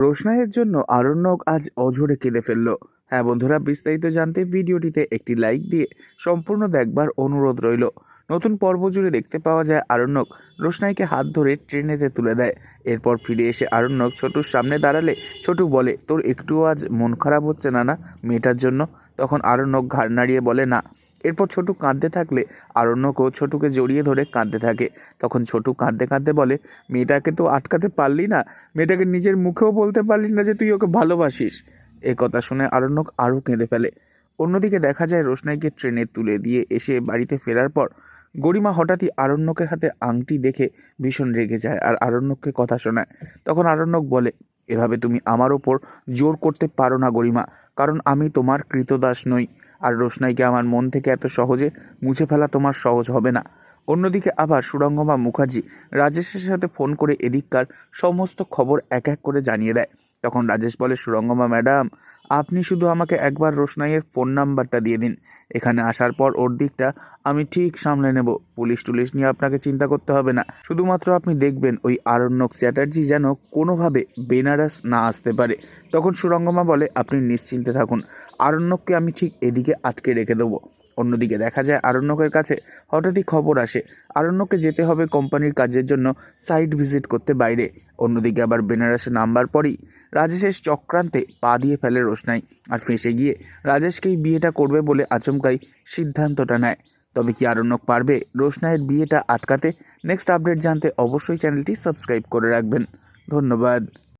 রোশনাইয়ের জন্য আরণ্যক আজ অঝরে কেঁদে ফেলল। হ্যাঁ বন্ধুরা, বিস্তারিত জানতে ভিডিওটিতে একটি লাইক দিয়ে সম্পূর্ণ দেখবার অনুরোধ রইল। নতুন পর্ব জুড়ে দেখতে পাওয়া যায় আরণ্যক রোশনাইকে হাত ধরে ট্রেনেতে তুলে দেয়। এরপর ফিরে এসে আরণ্যক ছোটুর সামনে দাঁড়ালে, ছোটু বলে, তোর একটুও আজ মন খারাপ হচ্ছে না না, মেয়েটার জন্য? তখন আরণ্যক ঘাড় নাড়িয়ে বলে, না। এরপর ছোটু কাঁদতে থাকলে আরণ্যকও ছোটুকে জড়িয়ে ধরে কাঁদতে থাকে। তখন ছোটু কাঁদতে কাঁদতে বলে, মেয়েটাকে তো আটকাতে পারলি না। মেয়েটাকে নিজের মুখেও বলতে পারলি না যে তুই ওকে ভালোবাসিস। এ কথা শুনে আরণ্যক আরও কেঁদে ফেলে। অন্যদিকে দেখা যায়, রোশনাইকে ট্রেনে তুলে দিয়ে এসে বাড়িতে ফেরার পর গরিমা হঠাৎই আরণ্যকের হাতে আংটি দেখে ভীষণ রেগে যায় আর আরণ্যককে কথা শোনায়। তখন আরণ্যক বলে, এভাবে তুমি আমার ওপর জোর করতে পারো না গরিমা, কারণ আমি তোমার কৃতদাস নই। আর রোশনাইকে আমার মন থেকে এত সহজে মুছে ফেলা তোমার সহজ হবে না। অন্যদিকে আবার সুরঙ্গমা মুখার্জি রাজেশের সাথে ফোন করে এদিককার সমস্ত খবর এক এক করে জানিয়ে দেয়। তখন রাজেশ বলে সুরঙ্গমা ম্যাডাম আপনি শুধু আমাকে একবার রোশনাইয়ের ফোন নাম্বারটা দিয়ে দিন। এখানে আসার পর ওর দিকটা আমি ঠিক সামলে নেব। পুলিশ টুলিশ নিয়ে আপনাকে চিন্তা করতে হবে না। শুধুমাত্র আপনি দেখবেন ওই আরণ্যক চ্যাটার্জি যেন কোনোভাবে বেনারস না আসতে পারে। তখন সুরঙ্গমা বলে, আপনি নিশ্চিন্তে থাকুন। আরণ্যককে আমি ঠিক এদিকে আটকে রেখে দেবো। অন্যদিকে দেখা যায় আরণ্যকের কাছে হঠাৎই খবর আসে। আরণ্যকে যেতে হবে কোম্পানির কাজের জন্য সাইট ভিজিট করতে বাইরে। অন্যদিকে আবার বেনারসে নাম্বার পরই রাজেশের চক্রান্তে পা দিয়ে ফেলে রোশনাই। আর ফেঁসে গিয়ে রাজেশকেই বিয়েটা করবে বলে আচমকাই সিদ্ধান্তটা নেয়। তবে কি আরণ্যক পারবে রোশনাইয়ের বিয়েটা আটকাতে? নেক্সট আপডেট জানতে অবশ্যই চ্যানেলটি সাবস্ক্রাইব করে রাখবেন। ধন্যবাদ।